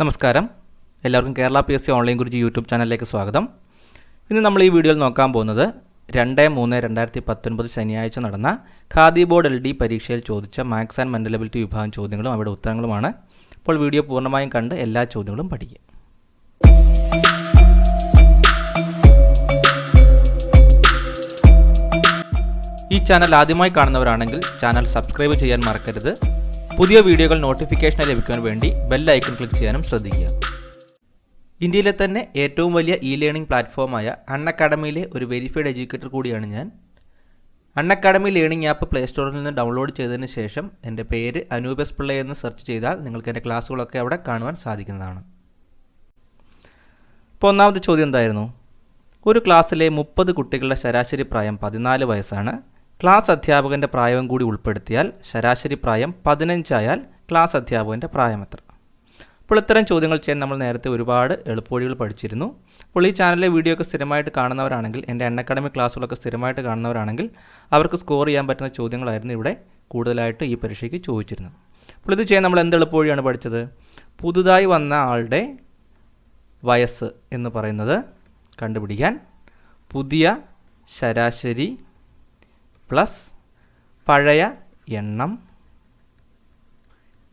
നമസ്കാരം. എല്ലാവർക്കും Kerala P S C online കുറിച്ച് യൂട്യൂബ് ചാനലിലേക്ക് സ്വാഗതം. ഇന്ന് നമ്മൾ ഈ വീഡിയോയിൽ നോക്കാൻ പോകുന്നത് രണ്ട് മൂന്ന് രണ്ടായിരത്തി പത്തൊൻപത് ശനിയാഴ്ച നടന്ന ഖാദി ബോർഡ് എൽ ഡി പരീക്ഷയിൽ ചോദിച്ച മാത്സ് ആൻഡ് മെന്റലബിലിറ്റി വിഭാഗം ചോദ്യങ്ങളും അവയുടെ ഉത്തരങ്ങളുമാണ്. അപ്പോൾ വീഡിയോ പൂർണമായും കണ്ട് എല്ലാ ചോദ്യങ്ങളും പഠിക്കുക. ഈ ചാനൽ ആദ്യമായി കാണുന്നവരാണെങ്കിൽ ചാനൽ സബ്സ്ക്രൈബ് ചെയ്യാൻ മറക്കരുത്. പുതിയ വീഡിയോകൾ നോട്ടിഫിക്കേഷനായി ലഭിക്കാൻ വേണ്ടി ബെൽ ഐക്കൺ ക്ലിക്ക് ചെയ്യാനും ശ്രദ്ധിക്കുക. ഇന്ത്യയിലെ തന്നെ ഏറ്റവും വലിയ ഇ ലേണിംഗ് പ്ലാറ്റ്ഫോമായ അൺ അക്കാഡമിയിലെ ഒരു വെരിഫൈഡ് എഡ്യൂക്കേറ്റർ കൂടിയാണ് ഞാൻ. Unacademy learning app play സ്റ്റോറിൽ നിന്ന് ഡൗൺലോഡ് ചെയ്തതിന് ശേഷം എന്റെ പേര് അനൂപസ് പിള്ള എന്ന് സെർച്ച് ചെയ്താൽ നിങ്ങൾക്ക് എന്റെ ക്ലാസ്സുകളൊക്കെ അവിടെ കാണുവാൻ സാധിക്കുന്നതാണ്. അപ്പോൾ ഒന്നാമത്തെ ചോദ്യം എന്തായിരുന്നു? ഒരു ക്ലാസ്സിലെ മുപ്പത് കുട്ടികളുടെ ശരാശരി പ്രായം പതിനാല് വയസ്സാണ്. ക്ലാസ് അധ്യാപകന്റെ പ്രായവും കൂടി ഉൾപ്പെടുത്തിയാൽ ശരാശരി പ്രായം പതിനഞ്ചായാൽ ക്ലാസ് അധ്യാപകന്റെ പ്രായം എത്ര? അപ്പോൾ ഇത്തരം ചോദ്യങ്ങൾ ചെയ്യാൻ നമ്മൾ നേരത്തെ ഒരുപാട് എളുപ്പവഴികൾ പഠിച്ചിരുന്നു. അപ്പോൾ ഈ ചാനലിലെ വീഡിയോ ഒക്കെ സ്ഥിരമായിട്ട് കാണുന്നവരാണെങ്കിൽ എന്റെ അക്കാഡമി ക്ലാസ്സുകളൊക്കെ സ്ഥിരമായിട്ട് കാണുന്നവരാണെങ്കിൽ അവർക്ക് സ്കോർ ചെയ്യാൻ പറ്റുന്ന ചോദ്യങ്ങളായിരുന്നു ഇവിടെ കൂടുതലായിട്ട് ഈ പരീക്ഷയ്ക്ക് ചോദിച്ചിരുന്നത്. അപ്പോൾ ഇത് ചെയ്യാൻ നമ്മൾ എന്ത് എളുപ്പവഴിയാണ് പഠിച്ചത്? പുതുതായി വന്ന ആളുടെ വയസ്സ് എന്ന് പറയുന്നത് കണ്ടുപിടിക്കാൻ പുതിയ ശരാശരി പ്ലസ് പഴയ എണ്ണം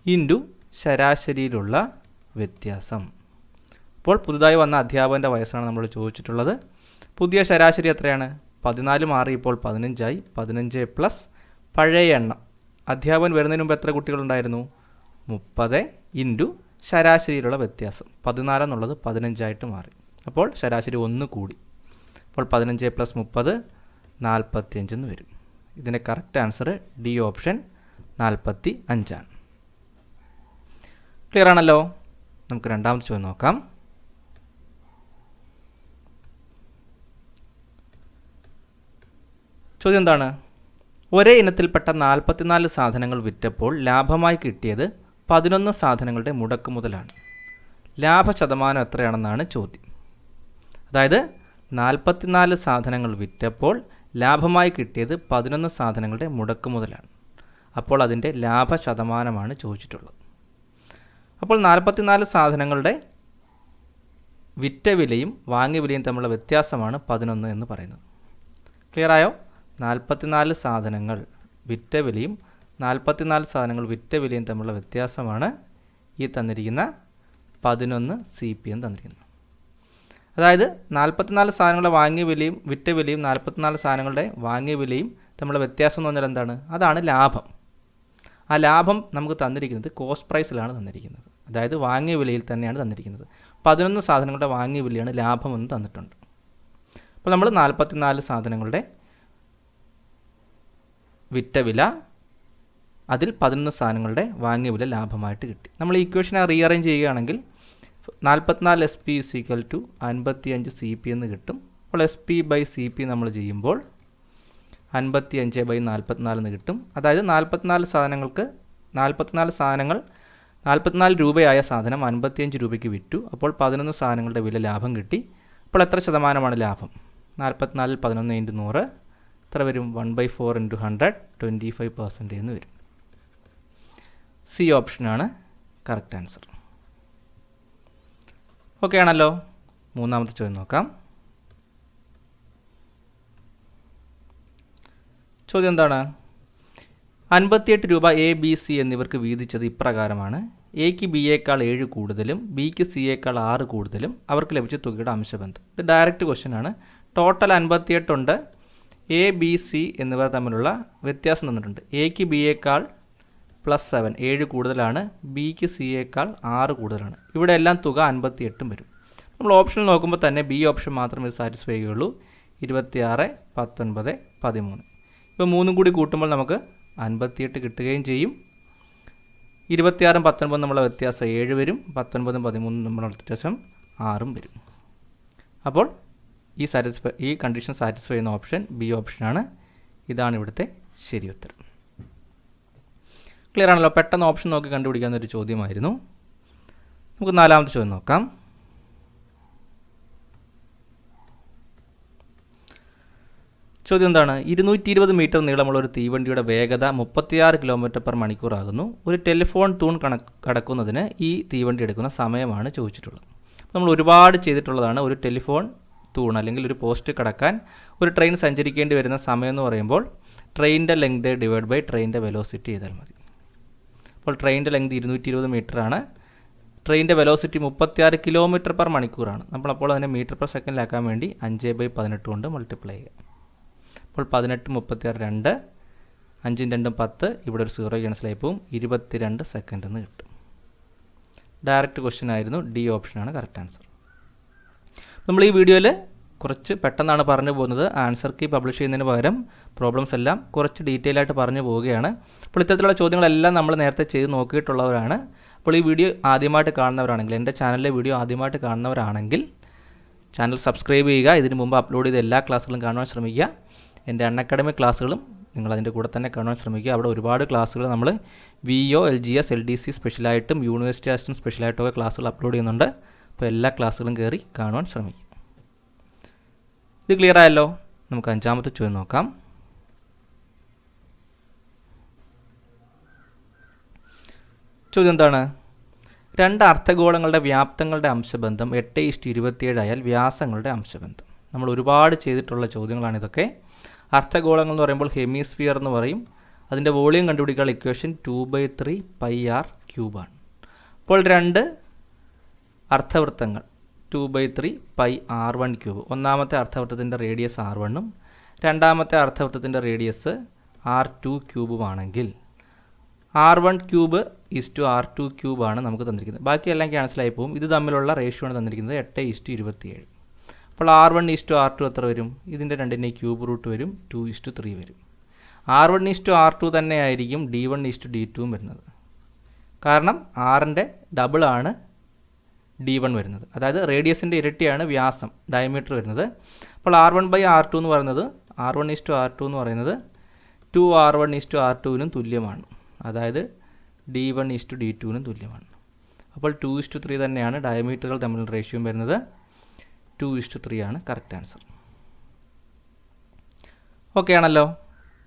ഇന്റു ശരാശരിയിലുള്ള വ്യത്യാസം. ഇപ്പോൾ പുതുതായി വന്ന അധ്യാപകന്റെ വയസ്സാണ് നമ്മൾ ചോദിച്ചിട്ടുള്ളത്. പുതിയ ശരാശരി എത്രയാണ്? പതിനാല് മാറി ഇപ്പോൾ പതിനഞ്ചായി. പതിനഞ്ച് പ്ലസ് പഴയ എണ്ണം. അധ്യാപകൻ വരുന്നതിന് മുമ്പ് എത്ര കുട്ടികളുണ്ടായിരുന്നു? മുപ്പത് ഇന്റു ശരാശരിയിലുള്ള വ്യത്യാസം. പതിനാലെന്നുള്ളത് പതിനഞ്ചായിട്ട് മാറി. അപ്പോൾ ശരാശരി ഒന്ന് കൂടി. അപ്പോൾ പതിനഞ്ച് പ്ലസ് മുപ്പത് നാൽപ്പത്തിയഞ്ചെന്ന് വരും. ഇതിന്റെ കറക്റ്റ് ആൻസർ ഡി ഓപ്ഷൻ നാൽപ്പത്തി അഞ്ചാണ് ക്ലിയർ ആണല്ലോ? നമുക്ക് രണ്ടാമത്തെ ചോദ്യം നോക്കാം. ചോദ്യം എന്താണ്? ഒരേ ഇനത്തിൽപ്പെട്ട നാൽപ്പത്തിനാല് സാധനങ്ങൾ വിറ്റപ്പോൾ ലാഭമായി കിട്ടിയത് പതിനൊന്ന് സാധനങ്ങളുടെ മുടക്ക് മുതലാണ്. ലാഭ ശതമാനം എത്രയാണെന്നാണ് ചോദ്യം. അതായത് നാൽപ്പത്തിനാല് സാധനങ്ങൾ വിറ്റപ്പോൾ ലാഭമായി കിട്ടിയത് പതിനൊന്ന് സാധനങ്ങളുടെ മുടക്ക് മുതലാണ്. അപ്പോൾ അതിന്റെ ലാഭ ശതമാനമാണ് ചോദിച്ചിട്ടുള്ളത്. അപ്പോൾ നാൽപ്പത്തിനാല് സാധനങ്ങളുടെ വിറ്റ വിലയും വാങ്ങിയ വിലയും തമ്മിലുള്ള വ്യത്യാസമാണ് പതിനൊന്ന് എന്ന് പറയുന്നത്. ക്ലിയർ ആയോ? നാൽപ്പത്തിനാല് സാധനങ്ങൾ വിറ്റ വിലയും നാൽപ്പത്തിനാല് സാധനങ്ങൾ വിറ്റ വിലയും തമ്മിലുള്ള വ്യത്യാസമാണ് ഈ തന്നിരിക്കുന്ന പതിനൊന്ന് സി പി എന്ന് തന്നിരിക്കുന്നത്. അതായത് നാൽപ്പത്തിനാല് സാധനങ്ങളുടെ വാങ്ങിയ വിലയും വിറ്റ വിലയും നാൽപ്പത്തിനാല് സാധനങ്ങളുടെ വാങ്ങിയ വിലയും തമ്മിലുള്ള വ്യത്യാസം എന്ന് പറഞ്ഞാൽ എന്താണ്? അതാണ് ലാഭം. ആ ലാഭം നമുക്ക് തന്നിരിക്കുന്നത് കോസ്റ്റ് പ്രൈസിലാണ് തന്നിരിക്കുന്നത്. അതായത് വാങ്ങിയ വിലയിൽ തന്നെയാണ് തന്നിരിക്കുന്നത്. പതിനൊന്ന് സാധനങ്ങളുടെ വാങ്ങിയ വിലയാണ് ലാഭം എന്ന് തന്നിട്ടുണ്ട്. അപ്പോൾ നമ്മൾ നാൽപ്പത്തിനാല് സാധനങ്ങളുടെ വിറ്റ വില അതിൽ പതിനൊന്ന് സാധനങ്ങളുടെ വാങ്ങിയ വില ലാഭമായിട്ട് കിട്ടി. നമ്മൾ ഇക്വേഷനെ റീഅറേഞ്ച് ചെയ്യുകയാണെങ്കിൽ നാൽപ്പത്തിനാല് S P is equal to അൻപത്തി അഞ്ച് സി പി എന്ന് കിട്ടും. അപ്പോൾ S P by C P നമ്മൾ ചെയ്യുമ്പോൾ അൻപത്തി അഞ്ച് ബൈ നാൽപ്പത്തിനാല് എന്ന് കിട്ടും. അതായത് നാൽപ്പത്തിനാല് സാധനങ്ങൾക്ക് നാൽപ്പത്തിനാല് സാധനങ്ങൾ നാൽപ്പത്തിനാല് രൂപയായ സാധനം അൻപത്തിയഞ്ച് രൂപയ്ക്ക് വിറ്റു. അപ്പോൾ പതിനൊന്ന് സാധനങ്ങളുടെ വില ലാഭം കിട്ടി. അപ്പോൾ എത്ര ശതമാനമാണ് ലാഭം? നാൽപ്പത്തിനാലിൽ പതിനൊന്ന് ഇന്റു നൂറ്. എത്ര വരും? One by four into hundred twenty five percentage എന്ന് വരും. സി ഓപ്ഷനാണ് കറക്റ്റ് ആൻസർ ഓക്കെ ആണല്ലോ മൂന്നാമത്തെ ചോദ്യം നോക്കാം. ചോദ്യം എന്താണ്? അൻപത്തിയെട്ട് രൂപ എ ബി സി എന്നിവർക്ക് വീതിച്ചത് ഇപ്രകാരമാണ്. എക്ക് ബി യേക്കാൾ ഏഴ് കൂടുതലും ബിക്ക് സി യേക്കാൾ ആറ് കൂടുതലും അവർക്ക് ലഭിച്ച തുകയുടെ അംശബന്ധം. ഇത് ഡയറക്റ്റ് ക്വസ്റ്റ്യൻ ആണ്. ടോട്ടൽ അൻപത്തിയെട്ടുണ്ട് എ ബി സി എന്നിവർ തമ്മിലുള്ള വ്യത്യാസം തന്നിട്ടുണ്ട്. എക്ക് ബി യേക്കാൾ പ്ലസ് സെവൻ ഏഴ് കൂടുതലാണ് ബിക്ക് സി യേക്കാൾ ആറ് കൂടുതലാണ്. ഇവിടെ എല്ലാം തുക അൻപത്തിയെട്ടും വരും. നമ്മൾ ഓപ്ഷൻ നോക്കുമ്പോൾ തന്നെ ബി ഓപ്ഷൻ മാത്രമേ സാറ്റിസ്ഫൈ ചെയ്യുള്ളൂ ഇരുപത്തിയാറ് പത്തൊൻപത് പതിമൂന്ന്. ഇപ്പോൾ മൂന്നും കൂടി കൂട്ടുമ്പോൾ നമുക്ക് അൻപത്തിയെട്ട് കിട്ടുകയും ചെയ്യും. ഇരുപത്തിയാറും പത്തൊൻപതും നമ്മളെ വ്യത്യാസം ഏഴ് വരും. പത്തൊൻപതും പതിമൂന്നും നമ്മളെ വ്യത്യാസം ആറും വരും. അപ്പോൾ ഈ സാറ്റിസ്ഫൈ ഈ കണ്ടീഷൻ സാറ്റിസ്ഫൈ ചെയ്യുന്ന ഓപ്ഷൻ ബി ഓപ്ഷനാണ് ഇതാണ് ഇവിടുത്തെ ശരി ഉത്തരം ക്ലിയർ ആണല്ലോ പെട്ടെന്ന് ഓപ്ഷൻ നോക്കി കണ്ടുപിടിക്കാവുന്ന ഒരു ചോദ്യമായിരുന്നു. നമുക്ക് നാലാമത്തെ ചോദ്യം നോക്കാം. ചോദ്യം എന്താണ്? ഇരുന്നൂറ്റി ഇരുപത് മീറ്റർ നീളമുള്ള ഒരു തീവണ്ടിയുടെ വേഗത മുപ്പത്തിയാറ് കിലോമീറ്റർ പെർ മണിക്കൂർ ആകുന്നു. ഒരു ടെലിഫോൺ തൂൺ കണക്ക് കടക്കുന്നതിന് ഈ തീവണ്ടി എടുക്കുന്ന സമയമാണ് ചോദിച്ചിട്ടുള്ളത്. നമ്മൾ ഒരുപാട് ചെയ്തിട്ടുള്ളതാണ് ഒരു ടെലിഫോൺ തൂൺ അല്ലെങ്കിൽ ഒരു പോസ്റ്റ് കടക്കാൻ ഒരു ട്രെയിൻ സഞ്ചരിക്കേണ്ടി വരുന്ന സമയം എന്ന് പറയുമ്പോൾ ട്രെയിനിന്റെ ലെങ്ത് ഡിവൈഡ് ബൈ ട്രെയിനിന്റെ വെലോസിറ്റി ചെയ്താൽ മതി. അപ്പോൾ ട്രെയിനിന്റെ ലെങ്ത് ഇരുന്നൂറ്റി ഇരുപത് ആണ്. ട്രെയിനിന്റെ വെലോസിറ്റി മുപ്പത്തിയാറ് കിലോമീറ്റർ പെർ മണിക്കൂറാണ്. നമ്മളപ്പോൾ അതിനെ മീറ്റർ പെർ സെക്കൻഡിലാക്കാൻ വേണ്ടി അഞ്ച് ബൈ പതിനെട്ട് കൊണ്ട് മൾട്ടിപ്ലൈ ചെയ്യുക അപ്പോൾ പതിനെട്ട് മുപ്പത്തിയാറ് രണ്ട് അഞ്ചും രണ്ടും പത്ത് ഇവിടെ ഒരു സീറോ ക്യാൻസലായി പോവും. ഇരുപത്തിരണ്ട് സെക്കൻഡ് എന്ന് കിട്ടും. ഡയറക്റ്റ് ക്വസ്റ്റ്യൻ ആയിരുന്നു. ഡി ഓപ്ഷനാണ് കറക്റ്റ് ആൻസർ നമ്മൾ ഈ വീഡിയോയിൽ കുറച്ച് പെട്ടെന്നാണ് പറഞ്ഞു പോകുന്നത്. ആൻസർ കീ പബ്ലിഷ് ചെയ്യുന്നതിന് പകരം പ്രോബ്ലംസ് എല്ലാം കുറച്ച് ഡീറ്റെയിൽ ആയിട്ട് പറഞ്ഞു പോവുകയാണ്. അപ്പോൾ ഇത്തരത്തിലുള്ള ചോദ്യങ്ങളെല്ലാം നമ്മൾ നേരത്തെ ചെയ്ത് നോക്കിയിട്ടുള്ളവരാണ്. അപ്പോൾ ഈ വീഡിയോ ആദ്യമായിട്ട് കാണുന്നവരാണെങ്കിൽ എന്റെ ചാനലിലെ വീഡിയോ ആദ്യമായിട്ട് കാണുന്നവരാണെങ്കിൽ ചാനൽ സബ്സ്ക്രൈബ് ചെയ്യുക. ഇതിനു മുമ്പ് അപ്ലോഡ് ചെയ്ത എല്ലാ ക്ലാസ്സുകളും കാണുവാൻ ശ്രമിക്കുക. എന്റെ അൺഅക്കാഡമിക് ക്ലാസ്സുകളും നിങ്ങൾ അതിന്റെ കൂടെ തന്നെ കാണുവാൻ ശ്രമിക്കുക. അവിടെ ഒരുപാട് ക്ലാസ്സുകൾ നമ്മൾ V O L G S L D C സ്പെഷ്യലായിട്ടും university assistant സ്പെഷ്യലായിട്ടും ഒക്കെ ക്ലാസ്സുകൾ അപ്ലോഡ് ചെയ്യുന്നുണ്ട്. അപ്പോൾ എല്ലാ ക്ലാസ്സുകളും കയറി കാണുവാൻ ശ്രമിക്കുക. ഇത് ക്ലിയർ ആയല്ലോ? നമുക്ക് അഞ്ചാമത്തെ ചോദ്യം നോക്കാം. ചോദ്യം എന്താണ്? രണ്ട് അർത്ഥഗോളങ്ങളുടെ വ്യാപ്തങ്ങളുടെ അംശബന്ധം എട്ട് ഇഷ്ടു ഇരുപത്തിയേഴ് ആയാൽ വ്യാസങ്ങളുടെ അംശബന്ധം. നമ്മൾ ഒരുപാട് ചെയ്തിട്ടുള്ള ചോദ്യങ്ങളാണ് ഇതൊക്കെ. അർത്ഥഗോളങ്ങൾ എന്ന് പറയുമ്പോൾ ഹെമിസ്ഫിയർ എന്ന് പറയും. അതിന്റെ വോളിയം കണ്ടുപിടിക്കാനുള്ള equation two by three pi R ക്യൂബാണ് അപ്പോൾ രണ്ട് അർത്ഥവൃത്തങ്ങൾ two by three pi R one cube ഒന്നാമത്തെ അർത്ഥവൃത്തത്തിന്റെ റേഡിയസ് ആർ വണ്ണും രണ്ടാമത്തെ അർത്ഥവൃത്തത്തിന്റെ radius R two ക്യൂബുമാണെങ്കിൽ R one cube is to R two ക്യൂബാണ് നമുക്ക് തന്നിരിക്കുന്നത്. ബാക്കിയെല്ലാം ക്യാൻസലായി പോകും. ഇത് തമ്മിലുള്ള റേഷ്യോ ആണ് തന്നിരിക്കുന്നത് എട്ട് ഈസ് ടു ഇരുപത്തിയേഴ്. അപ്പോൾ R one is to R two എത്ര വരും? ഇതിന്റെ രണ്ടിന്റെ ക്യൂബ് റൂട്ട് വരും ടു ഈസ് ടു ത്രീ വരും. R one is to R two തന്നെ ആയിരിക്കും D one is to D ടുവും വരുന്നത്. കാരണം ആറിന്റെ ഡബിളാണ് ഡി വൺ വരുന്നത്. അതായത് റേഡിയസിന്റെ ഇരട്ടിയാണ് വ്യാസം ഡയമീറ്റർ വരുന്നത്. അപ്പോൾ R one by R two എന്ന് പറയുന്നത് R one is to R two എന്ന് പറയുന്നത് two R one is to R ടുവിനും തുല്യമാണ്. അതായത് D one is to D ടുവിനും തുല്യമാണ്. അപ്പോൾ ടു ഇസ് ടു ത്രീ തന്നെയാണ് ഡയമീറ്ററുകൾ തമ്മിലുള്ള റേഷ്യോ വരുന്നത്. ടു ഇസ് ടു ത്രീ ആണ് കറക്റ്റ് ആൻസർ ഓക്കെ ആണല്ലോ.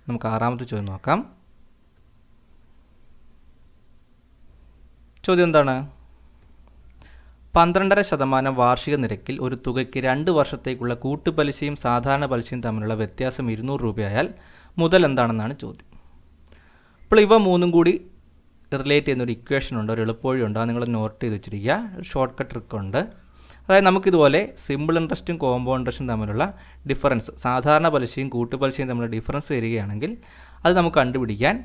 നമുക്ക് ആറാമത്തെ ചോദ്യം നോക്കാം. ചോദ്യം എന്താണ്? പന്ത്രണ്ടര ശതമാനം വാർഷിക നിരക്കിൽ ഒരു തുകയ്ക്ക് രണ്ട് വർഷത്തേക്കുള്ള കൂട്ടുപലിശയും സാധാരണ പലിശയും തമ്മിലുള്ള വ്യത്യാസം ഇരുന്നൂറ് രൂപയായാൽ മുതൽ എന്താണെന്നാണ് ചോദ്യം. അപ്പോൾ ഇവ മൂന്നും കൂടി റിലേറ്റ് ചെയ്യുന്ന ഒരു ഇക്വേഷൻ ഉണ്ട് ഒരു എളുപ്പവഴിയുണ്ട് അത് നിങ്ങൾ നോട്ട് ചെയ്ത് വെച്ചിരിക്കുക. ഒരു ഷോർട്ട് കട്ട് ട്രിക്ക് ഉണ്ട്. അതായത് നമുക്കിതുപോലെ സിമ്പിൾ ഇൻട്രസ്റ്റും കോമ്പോ ഇൻട്രസ്റ്റും തമ്മിലുള്ള ഡിഫറൻസ് സാധാരണ പലിശയും കൂട്ടുപലിശയും തമ്മിലുള്ള ഡിഫറൻസ് തരികയാണെങ്കിൽ അത് നമുക്ക് കണ്ടുപിടിക്കാൻ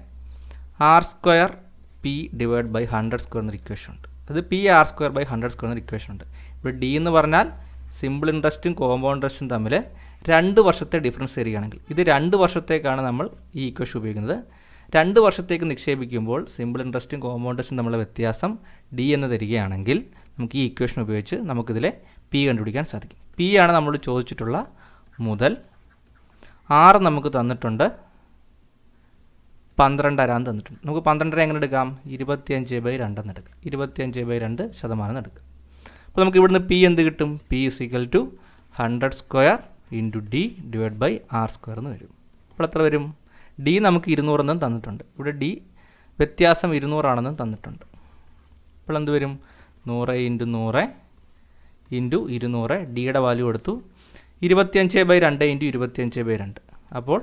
R square P divide by hundred square എന്നൊരു ഇക്വേഷൻ ഉണ്ട്. അത് P R square by hundred square എന്നൊരു ഇക്വേഷൻ ഉണ്ട്. ഇപ്പോൾ ഡി എന്ന് പറഞ്ഞാൽ സിമ്പിൾ ഇൻട്രസ്റ്റും കോമ്പോ ഇൻട്രസ്റ്റും തമ്മിൽ രണ്ട് വർഷത്തെ ഡിഫറൻസ് തരികയാണെങ്കിൽ ഇത് രണ്ട് വർഷത്തേക്കാണ് നമ്മൾ ഈ ഇക്വേഷൻ ഉപയോഗിക്കുന്നത്. രണ്ട് വർഷത്തേക്ക് നിക്ഷേപിക്കുമ്പോൾ സിമ്പിൾ ഇൻട്രസ്റ്റും കോമ്പൗണ്ടസ്റ്റും തമ്മിലുള്ള വ്യത്യാസം ഡി എന്ന് തരികയാണെങ്കിൽ നമുക്ക് ഈ ഇക്വേഷൻ ഉപയോഗിച്ച് നമുക്കിതിലെ പി കണ്ടുപിടിക്കാൻ സാധിക്കും. പി ആണ് നമ്മൾ ചോദിച്ചിട്ടുള്ള മുതൽ. ആറ് നമുക്ക് തന്നിട്ടുണ്ട്. പന്ത്രണ്ടരാന്ന് തന്നിട്ടുണ്ട്. നമുക്ക് പന്ത്രണ്ടര എങ്ങനെ എടുക്കാം? ഇരുപത്തിയഞ്ച് ബൈ രണ്ടെന്ന് എടുക്കാം. ഇരുപത്തിയഞ്ച് ബൈ രണ്ട് ശതമാനം എടുക്കുക അപ്പോൾ നമുക്ക് ഇവിടുന്ന് പി എന്ത് കിട്ടും? P is equal to hundred square into D divide by R square എന്ന് വരും. അപ്പോൾ എത്ര വരും? ഡി നമുക്ക് ഇരുന്നൂറെന്നും തന്നിട്ടുണ്ട്. ഇവിടെ ഡി വ്യത്യാസം ഇരുന്നൂറാണെന്നും തന്നിട്ടുണ്ട്. അപ്പോൾ എന്ത് വരും? നൂറ് ഇന്റു നൂറ് ഇന്റു ഇരുന്നൂറ് ഡിയുടെ വാല്യൂ കൊടുത്തു ഇരുപത്തിയഞ്ച് ബൈ രണ്ട് ഇന്റു ഇരുപത്തിയഞ്ച് ബൈ രണ്ട്. അപ്പോൾ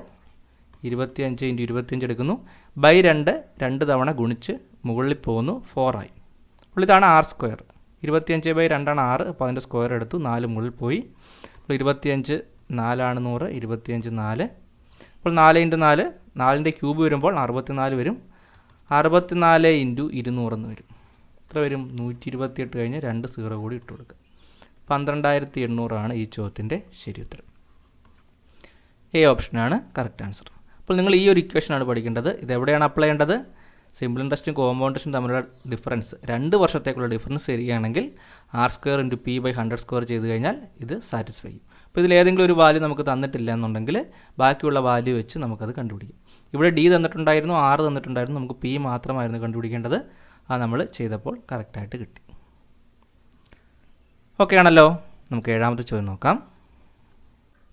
ഇരുപത്തിയഞ്ച് ഇന്റു ഇരുപത്തിയഞ്ച് എടുക്കുന്നു. ബൈ രണ്ട് രണ്ട് തവണ ഗുണിച്ച് മുകളിൽ പോകുന്നു. ഫോറായി അപ്പോൾ ഇതാണ് ആർ സ്ക്വയർ. ഇരുപത്തിയഞ്ച് ബൈ രണ്ടാണ് ആറ്. അപ്പോൾ അതിന്റെ സ്ക്വയർ എടുത്തു. നാല് മുകളിൽ പോയി. അപ്പോൾ ഇരുപത്തിയഞ്ച് നാലാണ് നൂറ്. ഇരുപത്തിയഞ്ച് നാല്. അപ്പോൾ നാല് ഇന്റു നാല് നാലിന്റെ ക്യൂബ് വരുമ്പോൾ അറുപത്തിനാല് വരും. അറുപത്തിനാല് ഇന്റു ഇരുന്നൂറെന്ന് വരും. എത്ര വരും. നൂറ്റി ഇരുപത്തിയെട്ട് കഴിഞ്ഞ് രണ്ട് സീറോ കൂടി ഇട്ട് കൊടുക്കുക. പന്ത്രണ്ടായിരത്തി എണ്ണൂറാണ് ഈ ചോദ്യത്തിന്റെ ശരി ഉത്തരം എ ഓപ്ഷനാണ് കറക്റ്റ് ആൻസർ അപ്പോൾ നിങ്ങൾ ഈ ഒരു ഇക്വേഷനാണ് പഠിക്കേണ്ടത്. ഇത് എവിടെയാണ് അപ്ലൈ ചെയ്യേണ്ടത്? സിമ്പിൾ ഇൻട്രസ്റ്റും കോമ്പൗണ്ടേഷൻ തമ്മിലുള്ള ഡിഫറൻസ് രണ്ട് വർഷത്തേക്കുള്ള ഡിഫറൻസ് ശരിയാണെങ്കിൽ R square into P by hundred square ചെയ്ത് കഴിഞ്ഞാൽ ഇത് സാറ്റിസ്ഫൈ ചെയ്യും. അപ്പോൾ ഇതിൽ ഏതെങ്കിലും ഒരു വാല്യൂ നമുക്ക് തന്നിട്ടില്ല എന്നുണ്ടെങ്കിൽ ബാക്കിയുള്ള വാല്യൂ വെച്ച് നമുക്കത് കണ്ടുപിടിക്കും. ഇവിടെ ഡി തന്നിട്ടുണ്ടായിരുന്നു ആറ് തന്നിട്ടുണ്ടായിരുന്നു നമുക്ക് പി മാത്രമായിരുന്നു കണ്ടുപിടിക്കേണ്ടത്. അത് നമ്മൾ ചെയ്തപ്പോൾ കറക്റ്റായിട്ട് കിട്ടി. ഓക്കെ ആണല്ലോ. നമുക്ക് ഏഴാമത്തെ ചോദ്യം നോക്കാം.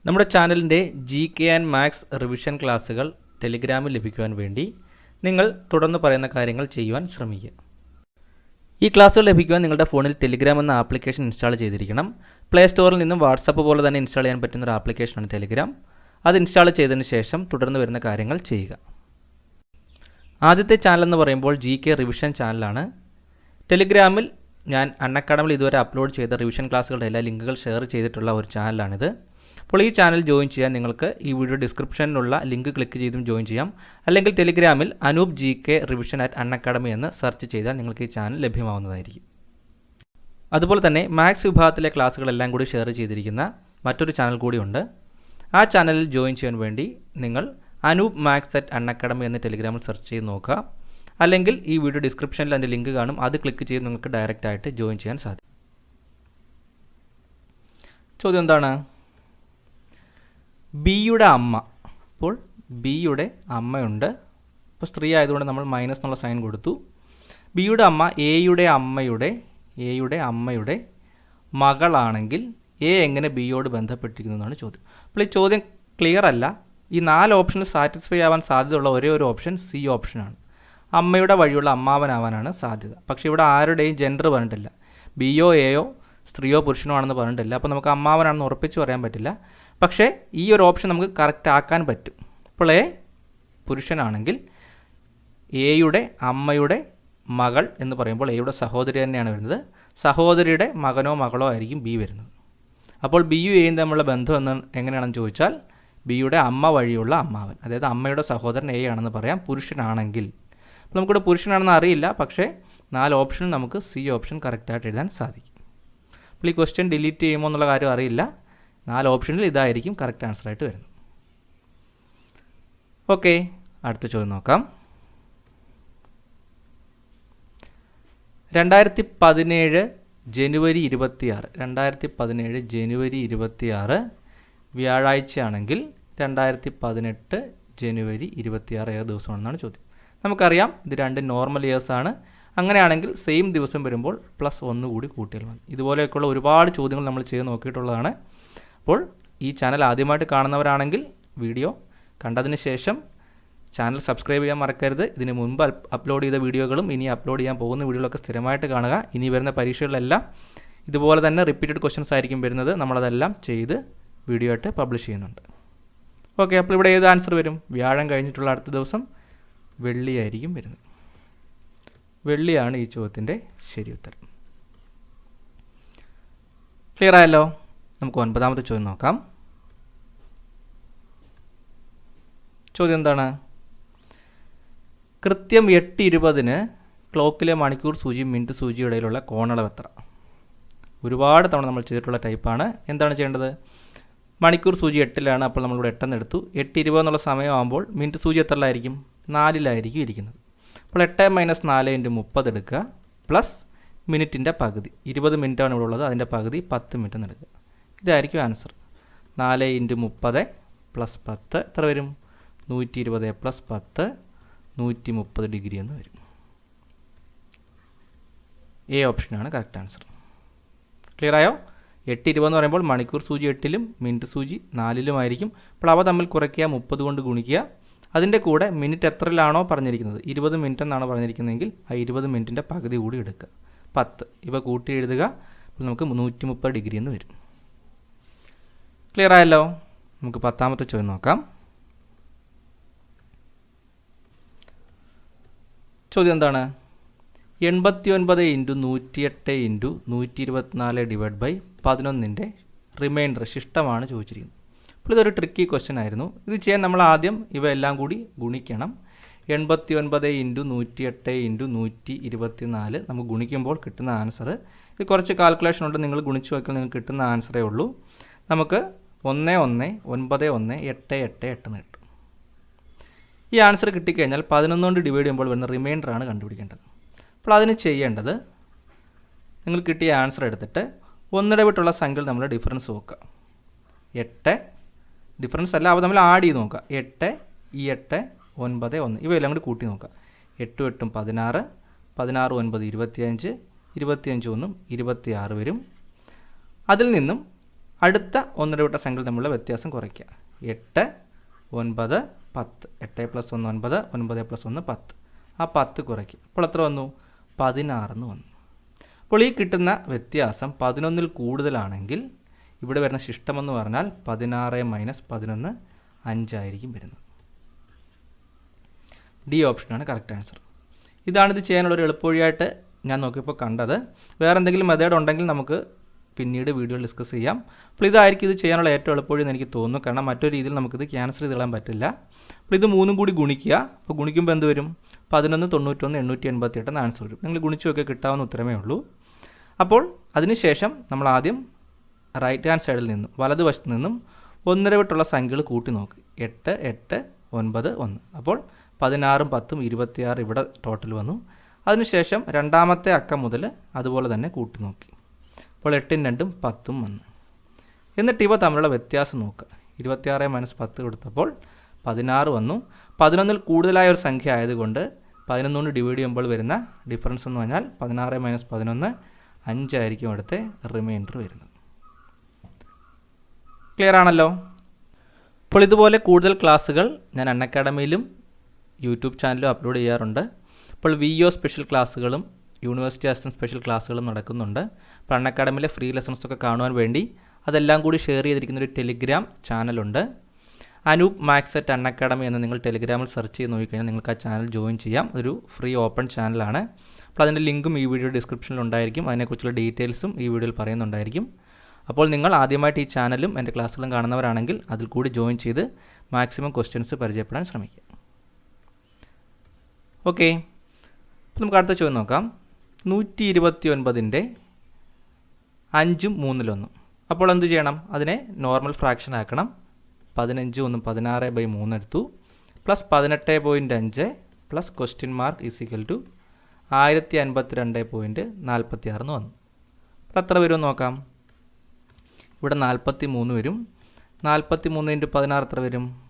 നമ്മുടെ ചാനലിന്റെ G K and maths revision ക്ലാസ്സുകൾ ടെലിഗ്രാമിൽ ലഭിക്കുവാൻ വേണ്ടി നിങ്ങൾ തുടർന്ന് പറയുന്ന കാര്യങ്ങൾ ചെയ്യുവാൻ ശ്രമിക്കുക. ഈ ക്ലാസ്സുകൾ ലഭിക്കുവാൻ നിങ്ങളുടെ ഫോണിൽ ടെലിഗ്രാം എന്ന ആപ്ലിക്കേഷൻ ഇൻസ്റ്റാൾ ചെയ്തിരിക്കണം. പ്ലേ സ്റ്റോറിൽ നിന്നും വാട്സപ്പ് പോലെ തന്നെ ഇൻസ്റ്റാൾ ചെയ്യാൻ പറ്റുന്ന ഒരു ആപ്ലിക്കേഷനാണ് ടെലിഗ്രാം അത് ഇൻസ്റ്റാൾ ചെയ്തതിന് ശേഷം തുടർന്ന് വരുന്ന കാര്യങ്ങൾ ചെയ്യുക. ആദ്യത്തെ ചാനൽ എന്ന് പറയുമ്പോൾ ജി കെ റിവിഷൻ ചാനലാണ് ടെലിഗ്രാമിൽ ഞാൻ അൺഅക്കാഡമിൽ ഇതുവരെ അപ്ലോഡ് ചെയ്ത റിവിഷൻ ക്ലാസ്സുകളുടെ എല്ലാ ലിങ്കുകൾ ഷെയർ ചെയ്തിട്ടുള്ള ഒരു ചാനലാണിത് അപ്പോൾ ഈ ചാനൽ ജോയിൻ ചെയ്യാൻ നിങ്ങൾക്ക് ഈ വീഡിയോ ഡിസ്ക്രിപ്ഷനിലുള്ള ലിങ്ക് ക്ലിക്ക് ചെയ്തും ജോയിൻ ചെയ്യാം. അല്ലെങ്കിൽ ടെലിഗ്രാമിൽ Anoop G K revision at Unacademy എന്ന് സെർച്ച് ചെയ്താൽ നിങ്ങൾക്ക് ഈ ചാനൽ ലഭ്യമാവുന്നതായിരിക്കും. അതുപോലെ തന്നെ മാത്സ് വിഭാഗത്തിലെ ക്ലാസ്സുകളെല്ലാം കൂടി ഷെയർ ചെയ്തിരിക്കുന്ന മറ്റൊരു ചാനൽ കൂടിയുണ്ട് ആ ചാനലിൽ ജോയിൻ ചെയ്യാൻ വേണ്ടി നിങ്ങൾ അനൂപ് മാത്സ് അറ്റ് അൺഅക്കാഡമി എന്ന് ടെലിഗ്രാമിൽ സെർച്ച് ചെയ്ത് നോക്കുക. അല്ലെങ്കിൽ ഈ വീഡിയോ ഡിസ്ക്രിപ്ഷനിൽ അതിന്റെ ലിങ്ക് കാണും. അത് ക്ലിക്ക് ചെയ്ത് നിങ്ങൾക്ക് ഡയറക്റ്റായിട്ട് ജോയിൻ ചെയ്യാൻ സാധിക്കും. ചോദ്യം എന്താണ്? ബിയുടെ അമ്മ. അപ്പോൾ ബിയുടെ അമ്മയുണ്ട്. അപ്പോൾ സ്ത്രീ ആയതുകൊണ്ട് നമ്മൾ മൈനസ് എന്നുള്ള സൈൻ കൊടുത്തു. ബിയുടെ അമ്മ എയുടെ അമ്മയുടെ എയുടെ അമ്മയുടെ മകളാണെങ്കിൽ എ എങ്ങനെ ബിയോട് ബന്ധപ്പെട്ടിരിക്കുന്നു എന്നാണ് ചോദ്യം. അപ്പോൾ ഈ ചോദ്യം ക്ലിയർ അല്ല. ഈ നാല് ഓപ്ഷനിൽ സാറ്റിസ്ഫൈ ആവാൻ സാധ്യതയുള്ള ഒരേ ഒരു ഓപ്ഷൻ സി ഓപ്ഷനാണ് അമ്മയുടെ വഴിയുള്ള അമ്മാവനാവാനാണ് സാധ്യത. പക്ഷേ ഇവിടെ ആരുടെയും ജെൻഡർ പറഞ്ഞിട്ടില്ല. ബിയോ എയോ സ്ത്രീയോ പുരുഷനോ ആണെന്ന് പറഞ്ഞിട്ടില്ല. അപ്പോൾ നമുക്ക് അമ്മാവനാണെന്ന് ഉറപ്പിച്ച് പറയാൻ പറ്റില്ല. പക്ഷേ ഈ ഒരു ഓപ്ഷൻ നമുക്ക് കറക്റ്റ് ആക്കാൻ പറ്റും. അപ്പോൾ എ പുരുഷനാണെങ്കിൽ എയുടെ അമ്മയുടെ മകൾ എന്ന് പറയുമ്പോൾ എയുടെ സഹോദരി തന്നെയാണ് വരുന്നത്. സഹോദരിയുടെ മകനോ മകളോ ആയിരിക്കും ബി വരുന്നത്. അപ്പോൾ ബിയും എയും തമ്മിലുള്ള ബന്ധം എന്ന് എങ്ങനെയാണെന്ന് ചോദിച്ചാൽ ബിയുടെ അമ്മ വഴിയുള്ള അമ്മാവൻ അതായത് അമ്മയുടെ സഹോദരൻ എ ആണെന്ന് പറയാം പുരുഷനാണെങ്കിൽ. അപ്പോൾ നമുക്കിവിടെ പുരുഷനാണെന്ന് അറിയില്ല പക്ഷേ നാല് ഓപ്ഷനും നമുക്ക് സി ഓപ്ഷൻ കറക്റ്റായിട്ട് എഴുതാൻ സാധിക്കും. അപ്പോൾ ഈ ക്വസ്റ്റ്യൻ ഡിലീറ്റ് ചെയ്യുമോ എന്നുള്ള കാര്യം അറിയില്ല. നാല് ഓപ്ഷനിൽ ഇതായിരിക്കും കറക്റ്റ് ആൻസർ ആയിട്ട് വരുന്നത്. ഓക്കെ അടുത്ത ചോദ്യം നോക്കാം. രണ്ടായിരത്തി പതിനേഴ് ജനുവരി ഇരുപത്തിയാറ് രണ്ടായിരത്തി പതിനേഴ് ജനുവരി ഇരുപത്തിയാറ് വ്യാഴാഴ്ചയാണെങ്കിൽ രണ്ടായിരത്തി പതിനെട്ട് ജനുവരി ഇരുപത്തിയാറ് ഏത് ദിവസമാണെന്നാണ് ചോദ്യം. നമുക്കറിയാം ഇത് രണ്ട് നോർമൽ ഇയേഴ്സാണ് അങ്ങനെയാണെങ്കിൽ സെയിം ദിവസം വരുമ്പോൾ പ്ലസ് ഒന്ന് കൂടി കൂട്ടിയാൽ മതി. ഇതുപോലെയൊക്കെയുള്ള ഒരുപാട് ചോദ്യങ്ങൾ നമ്മൾ ചെയ്ത് നോക്കിയിട്ടുള്ളതാണ്. അപ്പോൾ ഈ ചാനൽ ആദ്യമായിട്ട് കാണുന്നവരാണെങ്കിൽ വീഡിയോ കണ്ടതിന് ശേഷം ചാനൽ സബ്സ്ക്രൈബ് ചെയ്യാൻ മറക്കരുത്. ഇതിന് മുൻപ് അപ്ലോഡ് ചെയ്ത വീഡിയോകളും ഇനി അപ്ലോഡ് ചെയ്യാൻ പോകുന്ന വീഡിയോകളൊക്കെ സ്ഥിരമായിട്ട് കാണുക. ഇനി വരുന്ന പരീക്ഷകളിലെല്ലാം ഇതുപോലെ തന്നെ റിപ്പീറ്റഡ് ക്വസ്റ്റ്യൻസ് ആയിരിക്കും വരുന്നത്. നമ്മളതെല്ലാം ചെയ്ത് വീഡിയോ ആയിട്ട് പബ്ലിഷ് ചെയ്യുന്നുണ്ട്. ഓക്കെ അപ്പോൾ ഇവിടെ ഏത് ആൻസർ വരും? വ്യാഴം കഴിഞ്ഞിട്ടുള്ള അടുത്ത ദിവസം വെള്ളിയായിരിക്കും വരുന്നത്. വെള്ളിയാണ് ഈ ചോദ്യത്തിന്റെ ശരി ഉത്തരം. ക്ലിയർ ആയല്ലോ? നമുക്ക് ഒൻപതാമത്തെ ചോദ്യം നോക്കാം. ചോദ്യം എന്താണ്? കൃത്യം എട്ട് ഇരുപതിന് ക്ലോക്കിലെ മണിക്കൂർ സൂചി മിനിറ്റ് സൂചി ഇടയിലുള്ള കോണളവ് എത്ര? ഒരുപാട് തവണ നമ്മൾ ചെയ്തിട്ടുള്ള ടൈപ്പാണ്. എന്താണ് ചെയ്യേണ്ടത്? മണിക്കൂർ സൂചി എട്ടിലാണ് അപ്പോൾ നമ്മളിവിടെ എട്ടെന്ന് എടുത്തു. എട്ട് ഇരുപത് എന്നുള്ള സമയമാകുമ്പോൾ മിനിറ്റ് സൂചി എത്രയിലായിരിക്കും? നാലിലായിരിക്കും ഇരിക്കുന്നത്. അപ്പോൾ എട്ട് മൈനസ് നാല് ഇന്റു മുപ്പത് എടുക്കുക പ്ലസ് മിനിറ്റിന്റെ പകുതി. ഇരുപത് മിനിറ്റാണ് ഇവിടെ ഉള്ളത് അതിന്റെ പകുതി പത്ത് മിനിറ്റ് എന്ന് എടുക്കുക. ഇതായിരിക്കും ആൻസർ നാല് ഇന്റു മുപ്പത് പ്ലസ് പത്ത് എത്ര വരും? നൂറ്റി ഇരുപത് പ്ലസ് പത്ത് നൂറ്റി മുപ്പത് ഡിഗ്രി എന്ന് വരും. എ ഓപ്ഷനാണ് കറക്റ്റ് ആൻസർ ക്ലിയർ ആയോ? എട്ട് ഇരുപത് എന്ന് പറയുമ്പോൾ മണിക്കൂർ സൂചി എട്ടിലും മിനിറ്റ് സൂചി നാലിലുമായിരിക്കും അപ്പോൾ അവ തമ്മിൽ കുറയ്ക്കുക മുപ്പത് കൊണ്ട് ഗുണിക്കുക. അതിന്റെ കൂടെ മിനിറ്റ് എത്രയിലാണോ പറഞ്ഞിരിക്കുന്നത്? ഇരുപത് മിനിറ്റ് എന്നാണ് പറഞ്ഞിരിക്കുന്നതെങ്കിൽ ആ ഇരുപത് മിനിറ്റിന്റെ പകുതി കൂടി എടുക്കുക. പത്ത്. ഇവ കൂട്ടി എഴുതുക നമുക്ക് നൂറ്റി മുപ്പത് ഡിഗ്രി എന്ന് വരും. ക്ലിയർ ആയല്ലോ നമുക്ക് പത്താമത്തെ ചോദ്യം നോക്കാം. ചോദ്യം എന്താണ്? എൺപത്തി ഒൻപത് ഇന്റു നൂറ്റിയെട്ട് ഇന്റു നൂറ്റി ഇരുപത്തിനാല് ഡിവൈഡ് ബൈ പതിനൊന്നിന്റെ റിമൈൻഡർ ശിഷ്ടമാണ് ചോദിച്ചിരിക്കുന്നത്. അപ്പോൾ ഇതൊരു ട്രിക്കി ക്വസ്റ്റ്യൻ ആയിരുന്നു. ഇത് ചെയ്യാൻ നമ്മൾ ആദ്യം ഇവയെല്ലാം കൂടി ഗുണിക്കണം. എൺപത്തി ഒൻപത് ഇന്റു നൂറ്റിയെട്ട് ഇന്റു നൂറ്റി ഇരുപത്തി നാല് നമുക്ക് ഗുണിക്കുമ്പോൾ കിട്ടുന്ന ആൻസർ ഇത് കുറച്ച് കാൽക്കുലേഷൻ ഉണ്ട്. നിങ്ങൾ ഗുണിച്ച് നോക്കിയാൽ നിങ്ങൾക്ക് കിട്ടുന്ന ആൻസറേ ഉള്ളൂ. നമുക്ക് ഒന്ന് ഒന്ന് ഒൻപത് ഒന്ന് എട്ട് എട്ട് എട്ട് എന്ന് കിട്ടും. ഈ ആൻസർ കിട്ടിക്കഴിഞ്ഞാൽ പതിനൊന്ന് കൊണ്ട് ഡിവൈഡ് ചെയ്യുമ്പോൾ വരുന്ന റിമൈൻഡർ ആണ് കണ്ടുപിടിക്കേണ്ടത്. അപ്പോൾ അതിന് ചെയ്യേണ്ടത് നിങ്ങൾ കിട്ടിയ ആൻസർ എടുത്തിട്ട് ഒന്നിടവിട്ടുള്ള സംഖ്യകൾ നമ്മൾ ഡിഫറൻസ് നോക്കുക. എട്ട് ഡിഫറൻസ് അല്ല അവ തമ്മിൽ ആഡ് ചെയ്ത് നോക്കുക. എട്ട് ഈ എട്ട് ഒൻപത് ഒന്ന്. ഇവയെല്ലാം കൂടി കൂട്ടി നോക്കുക. എട്ടും എട്ടും പതിനാറ് പതിനാറ് ഒൻപത് ഇരുപത്തിയഞ്ച് ഇരുപത്തിയഞ്ച് ഒന്നും ഇരുപത്തിയാറ് വരും. അതിൽ നിന്നും അടുത്ത ഒന്നര വിട്ട സംഖ്യകൾ തമ്മിലുള്ള വ്യത്യാസം കുറയ്ക്കുക. എട്ട് ഒൻപത് പത്ത്. എട്ട് പ്ലസ് ഒന്ന് ഒൻപത് ഒൻപത് പ്ലസ് ഒന്ന് പത്ത്. ആ പത്ത് കുറയ്ക്കും. അപ്പോൾ എത്ര വന്നു? പതിനാറെന്ന് വന്നു. അപ്പോൾ ഈ കിട്ടുന്ന വ്യത്യാസം പതിനൊന്നിൽ കൂടുതലാണെങ്കിൽ ഇവിടെ വരുന്ന ശിഷ്ടമെന്ന് പറഞ്ഞാൽ പതിനാറ് മൈനസ് പതിനൊന്ന് അഞ്ചായിരിക്കും വരുന്നത്. ഡി ഓപ്ഷനാണ് കറക്റ്റ് ആൻസർ ഇതാണിത് ചെയ്യാനുള്ള ഒരു എളുപ്പവഴിയായിട്ട് ഞാൻ നോക്കിയപ്പോൾ കണ്ടത്. വേറെ എന്തെങ്കിലും മെതേഡ് ഉണ്ടെങ്കിൽ നമുക്ക് പിന്നീട് വീഡിയോ ഡിസ്കസ് ചെയ്യാം. അപ്പോൾ ഇതായിരിക്കും ഇത് ചെയ്യാനുള്ള ഏറ്റവും എളുപ്പമെന്ന് എനിക്ക് തോന്നുന്നു. കാരണം മറ്റൊരു രീതിയിൽ നമുക്കിത് ക്യാൻസൽ ചെയ്ത് കളയാൻ പറ്റില്ല. അപ്പോൾ ഇത് മൂന്നും കൂടി ഗുണിക്കുക. അപ്പോൾ ഗുണിക്കുമ്പോൾ എന്ത് വരും? പതിനൊന്ന് തൊണ്ണൂറ്റൊന്ന് എണ്ണൂറ്റി എൺപത്തി എട്ട് ആൻസർ വരും. നിങ്ങൾ ഗുണിച്ചൊക്കെ കിട്ടാവുന്ന ഉത്തരമേ ഉള്ളൂ. അപ്പോൾ അതിനുശേഷം നമ്മൾ ആദ്യം റൈറ്റ് ഹാൻഡ് സൈഡിൽ നിന്നും വലതുവശത്ത് നിന്നും ഒന്നര വിട്ടുള്ള സംഖ്യകൾ കൂട്ടി നോക്ക്. എട്ട് എട്ട് ഒൻപത് ഒന്ന്. അപ്പോൾ പതിനാറും പത്തും ഇരുപത്തിയാറ് ഇവിടെ ടോട്ടൽ വന്നു. അതിനുശേഷം രണ്ടാമത്തെ അക്കം മുതൽ അതുപോലെ തന്നെ കൂട്ടി നോക്കി. അപ്പോൾ എട്ടും രണ്ടും പത്തും വന്നു. എന്നിട്ട് ഇവ തമ്മിലുള്ള വ്യത്യാസം നോക്കുക ഇരുപത്തിയാറ് മൈനസ് പത്ത് കൊടുത്തപ്പോൾ പതിനാറ് വന്നു. പതിനൊന്നിൽ കൂടുതലായ ഒരു സംഖ്യ ആയതുകൊണ്ട് പതിനൊന്നുകൊണ്ട് ഡിവൈഡ് ചെയ്യുമ്പോൾ വരുന്ന ഡിഫറൻസ് എന്ന് പറഞ്ഞാൽ പതിനാറ് മൈനസ് പതിനൊന്ന് അഞ്ചായിരിക്കും അടുത്ത റിമൈൻഡർ വരുന്നത്. ക്ലിയർ ആണല്ലോ? അപ്പോൾ ഇതുപോലെ കൂടുതൽ ക്ലാസ്സുകൾ ഞാൻ അൺ അക്കാഡമിയിലും യൂട്യൂബ് ചാനലും അപ്ലോഡ് ചെയ്യാറുണ്ട്. അപ്പോൾ വി ഒ സ്പെഷ്യൽ ക്ലാസ്സുകളും യൂണിവേഴ്സിറ്റി അസിസ്റ്റന്റ് സ്പെഷ്യൽ ക്ലാസ്സുകളും നടക്കുന്നുണ്ട്. അപ്പോൾ അൺ അക്കാഡമിയിലെ ഫ്രീ ലെസൺസൊക്കെ കാണുവാൻ വേണ്ടി അതെല്ലാം കൂടി ഷെയർ ചെയ്തിരിക്കുന്ന ഒരു ടെലിഗ്രാം ചാനലുണ്ട്. Anoop maths at Unacademy എന്ന് നിങ്ങൾ ടെലിഗ്രാമിൽ സെർച്ച് ചെയ്ത് നോക്കിക്കഴിഞ്ഞാൽ നിങ്ങൾക്ക് ആ ചാനൽ ജോയിൻ ചെയ്യാം. ഒരു ഫ്രീ ഓപ്പൺ ചാനലാണ്. അപ്പോൾ അതിന്റെ ലിങ്കും ഈ വീഡിയോ ഡിസ്ക്രിപ്ഷനിൽ ഉണ്ടായിരിക്കും. അതിനെക്കുറിച്ചുള്ള ഡീറ്റെയിൽസും ഈ വീഡിയോയിൽ പറയുന്നുണ്ടായിരിക്കും. അപ്പോൾ നിങ്ങൾ ആദ്യമായിട്ട് ഈ ചാനലും എന്റെ ക്ലാസ്സുകളും കാണുന്നവരാണെങ്കിൽ അതിൽ കൂടി ജോയിൻ ചെയ്ത് മാക്സിമം ക്വസ്റ്റ്യൻസ് പരിചയപ്പെടാൻ ശ്രമിക്കുക. ഓക്കെ. നമുക്ക് അടുത്ത ചോദ്യം നോക്കാം. നൂറ്റി ഇരുപത്തി ഒൻപതിന്റെ അഞ്ചും മൂന്നിലൊന്നും. അപ്പോൾ എന്ത് ചെയ്യണം? അതിനെ നോർമൽ ഫ്രാക്ഷൻ ആക്കണം. പതിനഞ്ച് ഒന്നും പതിനാറ് ബൈ മൂന്ന് എടുത്തു. പ്ലസ് പതിനെട്ട് പോയിന്റ് അഞ്ച് plus question mark is equal to ആയിരത്തി അൻപത്തി രണ്ട് പോയിന്റ് നാൽപ്പത്തി ആറിന് വന്നു. അപ്പോൾ എത്ര വരുമെന്ന് നോക്കാം? ഇവിടെ നാൽപ്പത്തി മൂന്ന് വരും. നാൽപ്പത്തി മൂന്ന് ഇന്റു പതിനാറ് എത്ര വരും?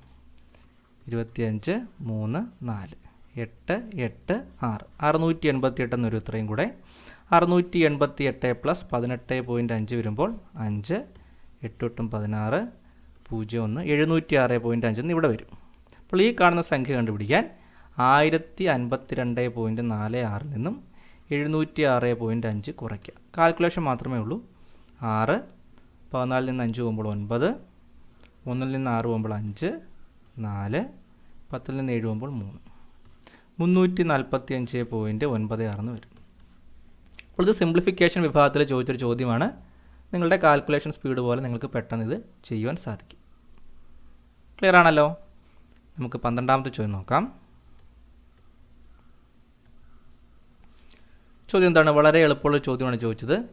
ഇരുപത്തിയഞ്ച് മൂന്ന് നാല്. എട്ട് എട്ട് ആറ്. അറുന്നൂറ്റി എൺപത്തി എട്ട് എന്നൊരു ഇത്രയും കൂടെ. അറുന്നൂറ്റി എൺപത്തി എട്ട് പ്ലസ് പതിനെട്ട് പോയിന്റ് അഞ്ച് വരുമ്പോൾ അഞ്ച് എട്ടൊട്ടും പതിനാറ് പൂജ്യം ഒന്ന് എഴുന്നൂറ്റി ആറ് പോയിന്റ് അഞ്ച് എന്ന് ഇവിടെ വരും. അപ്പോൾ ഈ കാണുന്ന സംഖ്യ കണ്ടുപിടിക്കാൻ ആയിരത്തി അൻപത്തി രണ്ട് പോയിന്റ് നാല് ആറിൽ നിന്നും എഴുന്നൂറ്റി ആറ് പോയിന്റ് അഞ്ച് കുറയ്ക്കുക. കാൽക്കുലേഷൻ മാത്രമേ ഉള്ളൂ. ആറ് പതിനാലിൽ നിന്ന് അഞ്ച് പോകുമ്പോൾ ഒൻപത് ഒന്നിൽ നിന്ന് ആറ് പോകുമ്പോൾ അഞ്ച് നാല് പത്തിൽ നിന്ന് ഏഴ് പോകുമ്പോൾ മൂന്ന്. മുന്നൂറ്റി നാൽപ്പത്തി അഞ്ച് പോയിന്റ് ഒൻപത് ആറെന്ന് വരും. അപ്പോൾ ഇത് സിംപ്ലിഫിക്കേഷൻ വിഭാഗത്തിൽ ചോദിച്ചൊരു ചോദ്യമാണ്. നിങ്ങളുടെ കാൽക്കുലേഷൻ സ്പീഡ് പോലെ നിങ്ങൾക്ക് പെട്ടെന്ന് ഇത് ചെയ്യുവാൻ സാധിക്കും. ക്ലിയർ ആണല്ലോ? നമുക്ക് പന്ത്രണ്ടാമത്തെ ചോദ്യം നോക്കാം. ചോദ്യം എന്താണ്? വളരെ എളുപ്പമുള്ള ചോദ്യമാണ് ചോദിച്ചത്.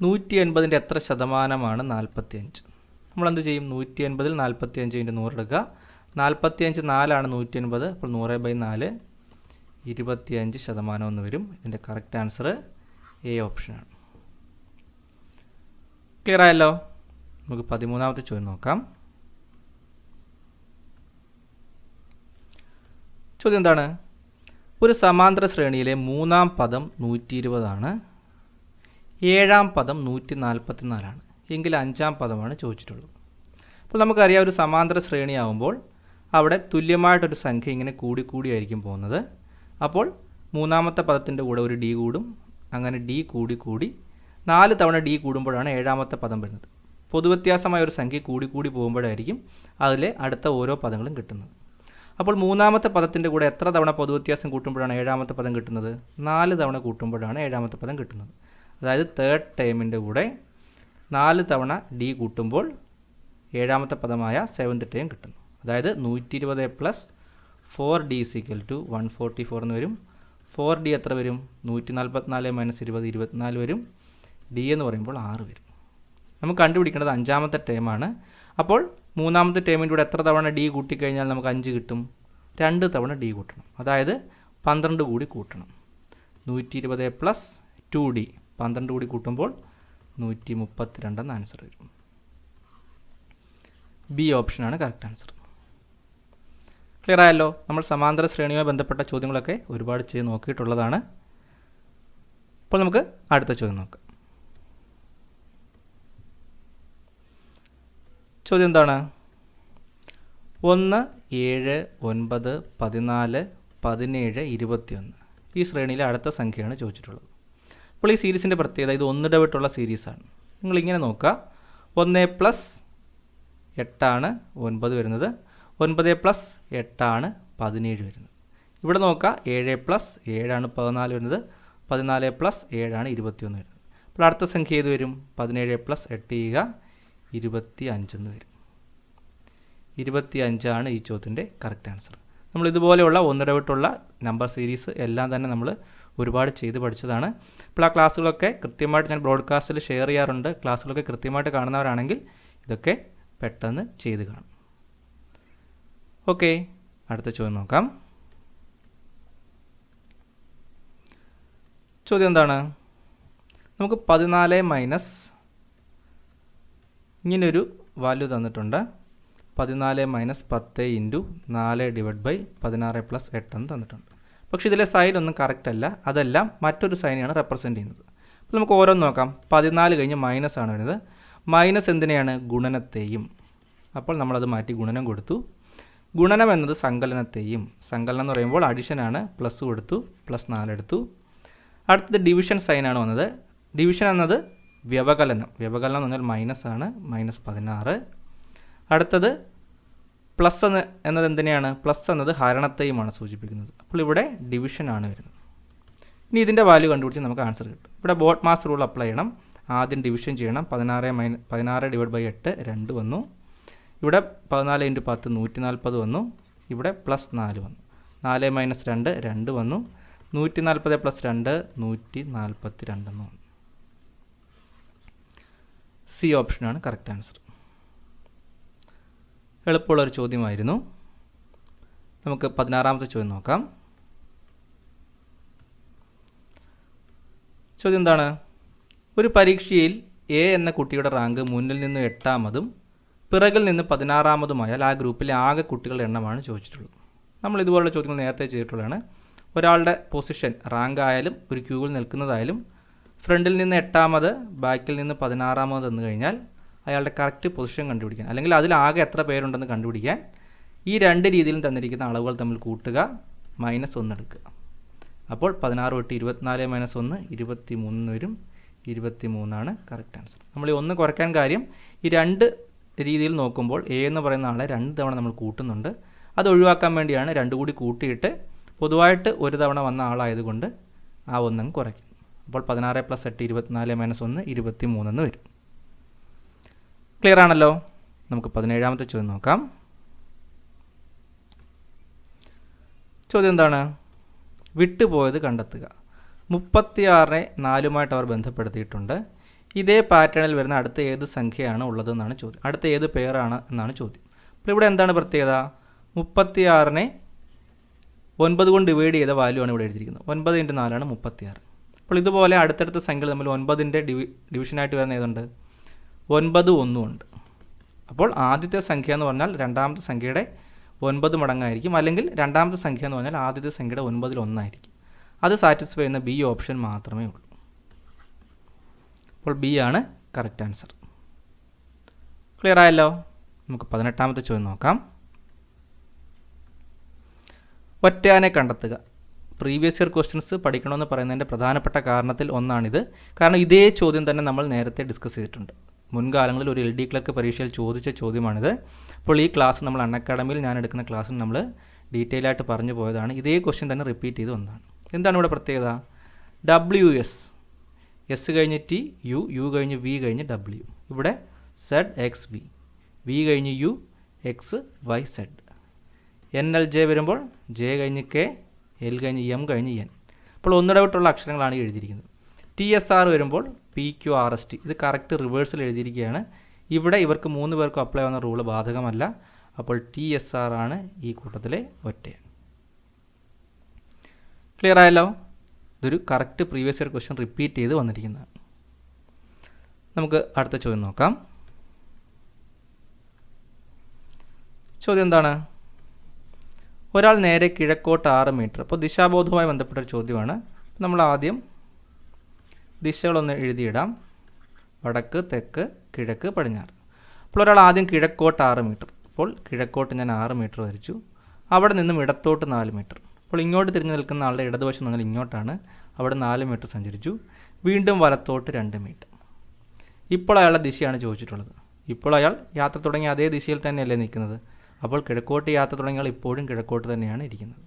നൂറ്റി എൺപതിന്റെ എത്ര ശതമാനമാണ് നാൽപ്പത്തി അഞ്ച് നമ്മളെന്ത് ചെയ്യും? നൂറ്റി എൺപതിൽ നാൽപ്പത്തി അഞ്ച് ഇന്റു നൂറെടുക്കുക നാൽപ്പത്തി അഞ്ച് നാലാണ് നൂറ്റി എൺപത് അപ്പോൾ നൂറ് ബൈ നാല്. ഇരുപത്തിയഞ്ച് ശതമാനം എന്ന് വരും. ഇതിന്റെ കറക്റ്റ് ആൻസർ എ ഓപ്ഷനാണ് ക്ലിയർ ആയല്ലോ? നമുക്ക് പതിമൂന്നാമത്തെ ചോദ്യം നോക്കാം. ചോദ്യം എന്താണ്? ഒരു സമാന്തര ശ്രേണിയിലെ മൂന്നാം പദം നൂറ്റി ഇരുപതാണ് ഏഴാം പദം നൂറ്റി നാൽപ്പത്തി നാലാണ് എങ്കിൽ അഞ്ചാം പദമാണ് ചോദിച്ചിട്ടുള്ളത്. അപ്പോൾ നമുക്കറിയാം ഒരു സമാന്തര ശ്രേണിയാവുമ്പോൾ അവിടെ തുല്യമായിട്ടൊരു സംഖ്യ ഇങ്ങനെ കൂടിക്കൂടിയായിരിക്കും പോകുന്നത്. അപ്പോൾ മൂന്നാമത്തെ പദത്തിന്റെ കൂടെ ഒരു ഡി കൂടും. അങ്ങനെ ഡി കൂടി കൂടി നാല് തവണ ഡി കൂടുമ്പോഴാണ് ഏഴാമത്തെ പദം വരുന്നത്. പൊതുവ്യത്യാസമായ ഒരു സംഖ്യ കൂടി കൂടി പോകുമ്പോഴായിരിക്കും അതിലെ അടുത്ത ഓരോ പദങ്ങളും കിട്ടുന്നത്. അപ്പോൾ മൂന്നാമത്തെ പദത്തിന്റെ കൂടെ എത്ര തവണ പൊതുവ്യത്യാസം കൂട്ടുമ്പോഴാണ് ഏഴാമത്തെ പദം കിട്ടുന്നത്? നാല് തവണ കൂട്ടുമ്പോഴാണ് ഏഴാമത്തെ പദം കിട്ടുന്നത്. അതായത് തേർഡ് ടൈമിന്റെ കൂടെ നാല് തവണ ഡി കൂട്ടുമ്പോൾ ഏഴാമത്തെ പദമായ സെവൻത് ടൈം കിട്ടുന്നു. അതായത് നൂറ്റി ഇരുപത് plus four D is equal to one forty four എന്ന് വരും. ഫോർ ഡി എത്ര വരും? നൂറ്റി നാൽപ്പത്തിനാല് മൈനസ് ഇരുപത് ഇരുപത്തിനാല് വരും. ഡി എന്ന് പറയുമ്പോൾ ആറ് വരും. നമുക്ക് കണ്ടുപിടിക്കേണ്ടത് അഞ്ചാമത്തെ ടേമാണ് അപ്പോൾ മൂന്നാമത്തെ ടേമിന്റെ കൂടെ എത്ര തവണ ഡി കൂട്ടിക്കഴിഞ്ഞാൽ നമുക്ക് അഞ്ച് കിട്ടും? രണ്ട് തവണ ഡി കൂട്ടണം. അതായത് പന്ത്രണ്ട് കൂടി കൂട്ടണം. നൂറ്റി ഇരുപത് പ്ലസ് ടു ഡി പന്ത്രണ്ട് കൂടി കൂട്ടുമ്പോൾ നൂറ്റി മുപ്പത്തിരണ്ടെന്ന് ആൻസർ വരും. ബി ഓപ്ഷനാണ് കറക്റ്റ് ആൻസർ ക്ലിയർ ആയല്ലോ നമ്മൾ സമാന്തര ശ്രേണിയുമായി ബന്ധപ്പെട്ട ചോദ്യങ്ങളൊക്കെ ഒരുപാട് ചെയ്ത് നോക്കിയിട്ടുള്ളതാണ്. അപ്പോൾ നമുക്ക് അടുത്ത ചോദ്യം നോക്കാം. ചോദ്യം എന്താണ്? ഒന്ന് ഏഴ് ഒൻപത് പതിനാല് പതിനേഴ് ഇരുപത്തിയൊന്ന്. ഈ ശ്രേണിയിലെ അടുത്ത സംഖ്യയാണ് ചോദിച്ചിട്ടുള്ളത്. അപ്പോൾ ഈ സീരീസിന്റെ പ്രത്യേകത ഇത് ഒന്നിടവിട്ടുള്ള സീരീസാണ്. നിങ്ങളിങ്ങനെ നോക്കുക. ഒന്ന് പ്ലസ് എട്ടാണ് ഒൻപത് വരുന്നത് ഒൻപത് പ്ലസ് എട്ടാണ് പതിനേഴ് വരുന്നത്. ഇവിടെ നോക്കുക ഏഴ് പ്ലസ് ഏഴാണ് പതിനാല് വരുന്നത് പതിനാല് പ്ലസ് ഏഴാണ് ഇരുപത്തിയൊന്ന് വരുന്നത്. അപ്പോൾ അടുത്ത സംഖ്യ ഏത് വരും? പതിനേഴ് പ്ലസ് എട്ട് ചെയ്യുക ഇരുപത്തി അഞ്ചെന്ന് വരും. ഇരുപത്തി അഞ്ചാണ് ഈ ചോദ്യത്തിന്റെ കറക്റ്റ് ആൻസർ നമ്മൾ ഇതുപോലെയുള്ള ഒന്നിടവിട്ടുള്ള നമ്പർ സീരീസ് എല്ലാം തന്നെ നമ്മൾ ഒരുപാട് ചെയ്ത് പഠിച്ചതാണ്. അപ്പോൾ ആ ക്ലാസ്സുകളൊക്കെ കൃത്യമായിട്ട് ഞാൻ ബ്രോഡ്കാസ്റ്റിൽ ഷെയർ ചെയ്യാറുണ്ട്. ക്ലാസ്സുകളൊക്കെ കൃത്യമായിട്ട് കാണുന്നവരാണെങ്കിൽ ഇതൊക്കെ പെട്ടെന്ന് ചെയ്ത് കാണും. ഓക്കെ അടുത്ത ചോദ്യം നോക്കാം. ചോദ്യം എന്താണ്? നമുക്ക് പതിനാല് മൈനസ് ഇങ്ങനൊരു വാല്യൂ തന്നിട്ടുണ്ട്. പതിനാല് മൈനസ് പത്ത് ഇന്റു നാല് ഡിവൈഡ് ബൈ പതിനാറ് പ്ലസ് എട്ടെന്ന് തന്നിട്ടുണ്ട്. പക്ഷേ ഇതിലെ സൈൻ ഒന്നും കറക്റ്റ് അല്ല. അതെല്ലാം മറ്റൊരു സൈനെയാണ് റെപ്രസെന്റ് ചെയ്യുന്നത്. അപ്പോൾ നമുക്ക് ഓരോന്ന് നോക്കാം. പതിനാല് കഴിഞ്ഞ് മൈനസ് ആണ് വരുന്നത്. മൈനസ് എന്തിനെയാണ്? ഗുണനത്തെയും. അപ്പോൾ നമ്മളത് മാറ്റി ഗുണനം കൊടുത്തു. ഗുണനം എന്നത് സങ്കലനത്തെയും. സങ്കലനം എന്ന് പറയുമ്പോൾ അഡിഷനാണ് പ്ലസ് കൊടുത്തു പ്ലസ് നാലെടുത്തു അടുത്തത് ഡിവിഷൻ സൈനാണ് വന്നത്. ഡിവിഷൻ എന്നത് വ്യവകലനം. വ്യവകലനം എന്ന് പറഞ്ഞാൽ മൈനസ് ആണ്. മൈനസ് പതിനാറ്. അടുത്തത് പ്ലസ് എന്ന് എന്നത് എന്തിനെയാണ്? പ്ലസ് എന്നത് ഹരണത്തെയുമാണ് സൂചിപ്പിക്കുന്നത്. അപ്പോൾ ഇവിടെ ഡിവിഷനാണ് ആണ് വരുന്നത്. ഇനി ഇതിന്റെ വാല്യൂ കണ്ടുപിടിച്ച് നമുക്ക് ആൻസർ കിട്ടും. ഇവിടെ ബോട്ട് മാസ് റൂൾ അപ്ലൈ ചെയ്യണം. ആദ്യം ഡിവിഷൻ ചെയ്യണം. പതിനാറ് മൈന പതിനാറ് ഡിവൈഡ് ബൈ എട്ട് രണ്ട് വന്നു. ഇവിടെ പതിനാല് ഇന്റു പത്ത് നൂറ്റി നാൽപ്പത് വന്നു. ഇവിടെ പ്ലസ് നാല് വന്നു. നാല് മൈനസ് രണ്ട് രണ്ട് വന്നു. നൂറ്റി നാൽപ്പത് പ്ലസ് രണ്ട് നൂറ്റി നാൽപ്പത്തി രണ്ടെന്ന് വന്നു സി ഓപ്ഷനാണ് കറക്റ്റ് ആൻസർ എളുപ്പമുള്ളൊരു ചോദ്യമായിരുന്നു. നമുക്ക് പതിനാറാമത്തെ ചോദ്യം നോക്കാം. ചോദ്യം എന്താണ്? ഒരു പരീക്ഷയിൽ എ എന്ന കുട്ടിയുടെ റാങ്ക് മുന്നിൽ നിന്ന് എട്ടാമതും പിറകിൽ നിന്ന് പതിനാറാമതുമായാൽ ആ ഗ്രൂപ്പിലെ ആകെ കുട്ടികളുടെ എണ്ണമാണ് ചോദിച്ചിട്ടുള്ളത്. നമ്മൾ ഇതുപോലുള്ള ചോദ്യങ്ങൾ നേരത്തെ ചെയ്തിട്ടുള്ളതാണ്. ഒരാളുടെ പൊസിഷൻ റാങ്ക് ആയാലും ഒരു ക്യൂവിൽ നിൽക്കുന്നതായാലും ഫ്രണ്ടിൽ നിന്ന് എട്ടാമത് ബാക്കിൽ നിന്ന് പതിനാറാമത് എന്ന് കഴിഞ്ഞാൽ അയാളുടെ കറക്റ്റ് പൊസിഷൻ കണ്ടുപിടിക്കാൻ അല്ലെങ്കിൽ അതിൽ ആകെ എത്ര പേരുണ്ടെന്ന് കണ്ടുപിടിക്കാൻ ഈ രണ്ട് രീതിയിലും തന്നിരിക്കുന്ന അളവുകൾ തമ്മിൽ കൂട്ടുക മൈനസ് ഒന്ന് എടുക്കുക. അപ്പോൾ പതിനാറ് തൊട്ട് ഇരുപത്തിനാല് മൈനസ് ഒന്ന് ഇരുപത്തി മൂന്ന് വരും ഇരുപത്തി മൂന്നാണ് കറക്റ്റ് ആൻസർ നമ്മൾ ഈ ഒന്ന് കുറയ്ക്കാൻ കാര്യം ഈ രണ്ട് രീതിയിൽ നോക്കുമ്പോൾ എ എന്ന് പറയുന്ന ആളെ രണ്ട് തവണ നമ്മൾ കൂട്ടുന്നുണ്ട്. അത് ഒഴിവാക്കാൻ വേണ്ടിയാണ് രണ്ട് കൂടി കൂട്ടിയിട്ട് പൊതുവായിട്ട് ഒരു തവണ വന്ന ആളായതുകൊണ്ട് ആ ഒന്നും കുറയ്ക്കും. അപ്പോൾ പതിനാറ് പ്ലസ് എട്ട് ഇരുപത്തിനാല് മൈനസ് ഒന്ന് ഇരുപത്തി മൂന്നെന്ന് വരും. ക്ലിയർ ആണല്ലോ? നമുക്ക് പതിനേഴാമത്തെ ചോദ്യം നോക്കാം. ചോദ്യം എന്താണ്? വിട്ടുപോയത് കണ്ടെത്തുക. മുപ്പത്തിയാറിനെ നാലുമായിട്ട് അവർ ബന്ധപ്പെടുത്തിയിട്ടുണ്ട്. ഇതേ പാറ്റേണിൽ വരുന്ന അടുത്ത ഏത് സംഖ്യയാണ് ഉള്ളതെന്നാണ് ചോദ്യം. അടുത്ത ഏത് പേരാണ് എന്നാണ് ചോദ്യം. അപ്പോൾ ഇവിടെ എന്താണ് പ്രത്യേകത? മുപ്പത്തിയാറിനെ ഒൻപത് കൊണ്ട് ഡിവൈഡ് ചെയ്ത വാല്യൂ ആണ് ഇവിടെ എഴുതിയിരിക്കുന്നത്. ഒൻപത് ഇന്റു നാലാണ് മുപ്പത്തിയാറ്. അപ്പോൾ ഇതുപോലെ അടുത്തടുത്ത സംഖ്യകൾ തമ്മിൽ ഒൻപതിന്റെ ഡിവി ഡിവിഷനായിട്ട് വരുന്ന ഏതുണ്ട്? ഒൻപത് ഒന്നും ഉണ്ട്. അപ്പോൾ ആദ്യത്തെ സംഖ്യ എന്ന് പറഞ്ഞാൽ രണ്ടാമത്തെ സംഖ്യയുടെ ഒൻപത് മടങ്ങായിരിക്കും. അല്ലെങ്കിൽ രണ്ടാമത്തെ സംഖ്യ എന്ന് പറഞ്ഞാൽ ആദ്യത്തെ സംഖ്യയുടെ ഒൻപതിൽ ഒന്നായിരിക്കും. അത് സാറ്റിസ്ഫൈ ചെയ്യുന്ന ബി ഓപ്ഷൻ മാത്രമേ ഉള്ളൂ. അപ്പോൾ ബി ആണ് കറക്റ്റ് ആൻസർ ക്ലിയർ ആയല്ലോ? നമുക്ക് പതിനെട്ടാമത്തെ ചോദ്യം നോക്കാം. ഒറ്റയാനെ കണ്ടെത്തുക. പ്രീവിയസ് ഇയർ ക്വസ്റ്റ്യൻസ് പഠിക്കണമെന്ന് പറയുന്നതിന്റെ പ്രധാനപ്പെട്ട കാരണത്തിൽ ഒന്നാണിത്. കാരണം ഇതേ ചോദ്യം തന്നെ നമ്മൾ നേരത്തെ ഡിസ്കസ് ചെയ്തിട്ടുണ്ട്. മുൻകാലങ്ങളിൽ ഒരു എൽ ഡി ക്ലർക്ക് പരീക്ഷയിൽ ചോദിച്ച ചോദ്യമാണിത്. അപ്പോൾ ഈ ക്ലാസ് നമ്മൾ അൺഅക്കാഡമിയിൽ ഞാൻ എടുക്കുന്ന ക്ലാസ്സിൽ നമ്മൾ ഡീറ്റെയിൽ ആയിട്ട് പറഞ്ഞു പോയതാണ്. ഇതേ ക്വസ്റ്റ്യൻ തന്നെ റിപ്പീറ്റ് ചെയ്ത് വന്നതാണ്. എന്താണ് ഇവിടെ പ്രത്യേകത? ഡബ്ല്യു എസ് എസ് കഴിഞ്ഞ് ടി യു യു കഴിഞ്ഞ് വി കഴിഞ്ഞ് ഡബ്ല്യു ഇവിടെ സെഡ് എക്സ് വി വി കഴിഞ്ഞ് U X Y Z N L J വരുമ്പോൾ ജെ കഴിഞ്ഞ് കെ എൽ കഴിഞ്ഞ് എം കഴിഞ്ഞ് എൻ അപ്പോൾ ഒന്നിടവിട്ടുള്ള അക്ഷരങ്ങളാണ് എഴുതിയിരിക്കുന്നത്. ടി എസ് ആർ വരുമ്പോൾ P Q R S T ഇത് കറക്റ്റ് റിവേഴ്സിൽ എഴുതിയിരിക്കുകയാണ്. ഇവിടെ ഇവർക്ക് മൂന്ന് പേർക്കും അപ്ലൈ ആവുന്ന റൂൾ ബാധകമല്ല. അപ്പോൾ ടി എസ് ആർ ആണ് ഈ കൂട്ടത്തിലെ ഒറ്റ ക്ലിയർ ആയല്ലോ? ഇതൊരു correct previous year question repeat ചെയ്ത് വന്നിരിക്കുന്നതാണ് നമുക്ക് അടുത്ത ചോദ്യം നോക്കാം. ചോദ്യം എന്താണ്? ഒരാൾ നേരെ കിഴക്കോട്ട് ആറ് മീറ്റർ അപ്പോൾ ദിശാബോധവുമായി ബന്ധപ്പെട്ട ഒരു ചോദ്യമാണ്. നമ്മൾ ആദ്യം ദിശകളൊന്ന് എഴുതിയിടാം. വടക്ക് തെക്ക് കിഴക്ക് പടിഞ്ഞാറ്. അപ്പോൾ ഒരാൾ ആദ്യം കിഴക്കോട്ട് ആറ് മീറ്റർ അപ്പോൾ കിഴക്കോട്ട് ഞാൻ ആറ് മീറ്റർ വരച്ചു. അവിടെ നിന്നും ഇടത്തോട്ട് നാല് മീറ്റർ അപ്പോൾ ഇങ്ങോട്ട് തിരിഞ്ഞു നിൽക്കുന്ന ആളുടെ ഇടതുവശം നിങ്ങൾ ഇങ്ങോട്ടാണ്. അവിടെ നാല് മീറ്റർ സഞ്ചരിച്ചു. വീണ്ടും വലത്തോട്ട് രണ്ട് മീറ്റർ ഇപ്പോൾ അയാളുടെ ദിശയാണ് ചോദിച്ചിട്ടുള്ളത്. ഇപ്പോൾ അയാൾ യാത്ര തുടങ്ങിയ അതേ ദിശയിൽ തന്നെയല്ലേ നിൽക്കുന്നത്? അപ്പോൾ കിഴക്കോട്ട് യാത്ര തുടങ്ങിയാൽ ഇപ്പോഴും കിഴക്കോട്ട് തന്നെയാണ് ഇരിക്കുന്നത്.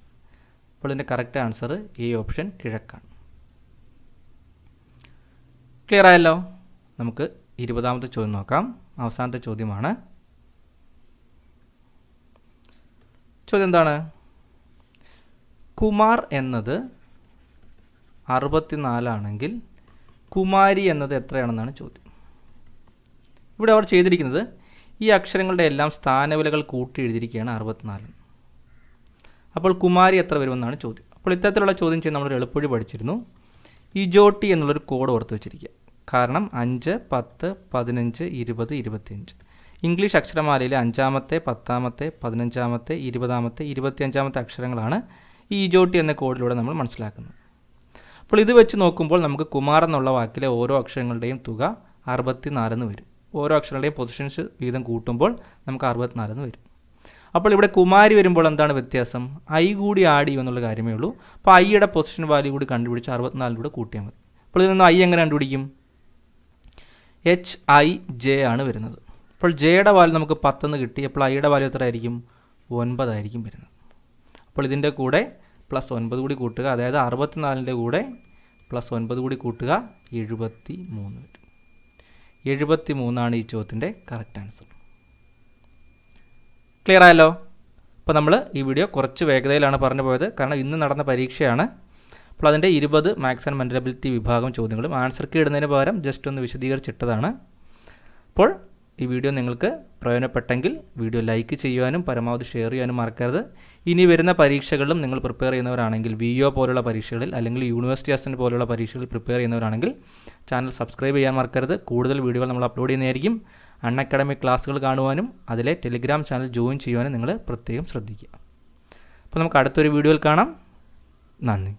അപ്പോൾ ഇതിന്റെ കറക്റ്റ് ആൻസർ ഈ ഓപ്ഷൻ കിഴക്കാണ്. ക്ലിയർ ആയല്ലോ? നമുക്ക് ഇരുപതാമത്തെ ചോദ്യം നോക്കാം. അവസാനത്തെ ചോദ്യമാണ്. ചോദ്യം എന്താണ്? കുമാർ എന്നത് അറുപത്തിനാലാണെങ്കിൽ കുമാരി എന്നത് എത്രയാണെന്നാണ് ചോദ്യം. ഇവിടെ അവർ ചെയ്തിരിക്കുന്നത് ഈ അക്ഷരങ്ങളുടെ എല്ലാം സ്ഥാനവിലകൾ കൂട്ടി എഴുതിയിരിക്കുകയാണ് അറുപത്തിനാല്. അപ്പോൾ കുമാരി എത്ര വരുമെന്നാണ് ചോദ്യം. അപ്പോൾ ഇത്തരത്തിലുള്ള ചോദ്യം ചെയ്ത് നമ്മളൊരു എളുപ്പഴി പഠിച്ചിരുന്നു. ഇജോട്ടി എന്നുള്ളൊരു കോഡ് ഓർത്ത് വെച്ചിരിക്കുക. കാരണം അഞ്ച് പത്ത് പതിനഞ്ച് ഇരുപത് ഇരുപത്തിയഞ്ച്. ഇംഗ്ലീഷ് അക്ഷരമാലയിലെ അഞ്ചാമത്തെ പത്താമത്തെ പതിനഞ്ചാമത്തെ ഇരുപതാമത്തെ ഇരുപത്തിയഞ്ചാമത്തെ അക്ഷരങ്ങളാണ് ഈ ഇജോട്ടി എന്ന കോഡിലൂടെ നമ്മൾ മനസ്സിലാക്കുന്നത് അപ്പോൾ ഇത് വെച്ച് നോക്കുമ്പോൾ നമുക്ക് കുമാർ എന്നുള്ള വാക്കിലെ ഓരോ അക്ഷരങ്ങളുടെയും തുക അറുപത്തിനാലെന്ന് വരും. ഓരോ അക്ഷരങ്ങളുടെയും പൊസിഷൻസ് വീതം കൂട്ടുമ്പോൾ നമുക്ക് അറുപത്തിനാലെന്ന് വരും. അപ്പോൾ ഇവിടെ കുമാരി വരുമ്പോൾ എന്താണ് വ്യത്യാസം? ഐ കൂടി ആഡ് ചെയ്യും എന്നുള്ള കാര്യമേ ഉള്ളൂ. അപ്പോൾ ഐയുടെ പൊസിഷൻ വാല്യൂ കൂടി കണ്ടുപിടിച്ച് അറുപത്തിനാലിലൂടെ കൂട്ടിയാൽ മതി. അപ്പോൾ ഇതിൽ നിന്ന് ഐ എങ്ങനെ കണ്ടുപിടിക്കും? എച്ച് ഐ ജെ ആണ് വരുന്നത്. അപ്പോൾ ജെയുടെ വാല്യൂ നമുക്ക് പത്തെന്ന് കിട്ടി. അപ്പോൾ ഐയുടെ വാല്യൂ എത്ര ആയിരിക്കും ഒൻപതായിരിക്കും വരുന്നത്. അപ്പോൾ ഇതിന്റെ കൂടെ പ്ലസ് ഒൻപത് കൂടി കൂട്ടുക. അതായത് അറുപത്തിനാലിന്റെ കൂടെ പ്ലസ് ഒൻപത് കൂടി കൂട്ടുക എഴുപത്തി മൂന്ന് വരും. എഴുപത്തി മൂന്നാണ് ഈ ചോദ്യത്തിന്റെ കറക്റ്റ് ആൻസർ ക്ലിയർ ആയല്ലോ? അപ്പോൾ നമ്മൾ ഈ വീഡിയോ കുറച്ച് വേഗതയിലാണ് പറഞ്ഞു പോയത്. കാരണം ഇന്ന് നടന്ന പരീക്ഷയാണ്. അപ്പോൾ അതിന്റെ ഇരുപത് മാത്സ് ആൻഡ് മെന്റബിലിറ്റി വിഭാഗം ചോദ്യങ്ങളും ആൻസർ കീ ഇടുന്നതിന് പകരം ജസ്റ്റ് ഒന്ന് വിശദീകരിച്ചിട്ടതാണ്. അപ്പോൾ ഈ വീഡിയോ നിങ്ങൾക്ക് പ്രയോജനപ്പെട്ടെങ്കിൽ വീഡിയോ ലൈക്ക് ചെയ്യുവാനും പരമാവധി ഷെയർ ചെയ്യാനും മറക്കരുത്. ഇനി വരുന്ന പരീക്ഷകളിലും നിങ്ങൾ പ്രിപ്പയർ ചെയ്യുന്നവരാണെങ്കിൽ വി ഒ പോലുള്ള പരീക്ഷകളിൽ അല്ലെങ്കിൽ യൂണിവേഴ്സിറ്റി അസിസ്റ്റന്റ് പോലുള്ള പരീക്ഷകളിൽ പ്രിപ്പയർ ചെയ്യുന്നവരാണെങ്കിൽ ചാനൽ സബ്സ്ക്രൈബ് ചെയ്യാൻ മറക്കരുത്. കൂടുതൽ വീഡിയോകൾ നമ്മൾ അപ്ലോഡ് ചെയ്യുന്നതായിരിക്കും. അൺ അക്കാഡമിക് ക്ലാസ്സുകൾ കാണുവാനും അതിലെ ടെലിഗ്രാം ചാനൽ ജോയിൻ ചെയ്യുവാനും നിങ്ങൾ പ്രത്യേകം ശ്രദ്ധിക്കുക. അപ്പോൾ നമുക്ക് അടുത്തൊരു വീഡിയോയിൽ കാണാം. നന്ദി.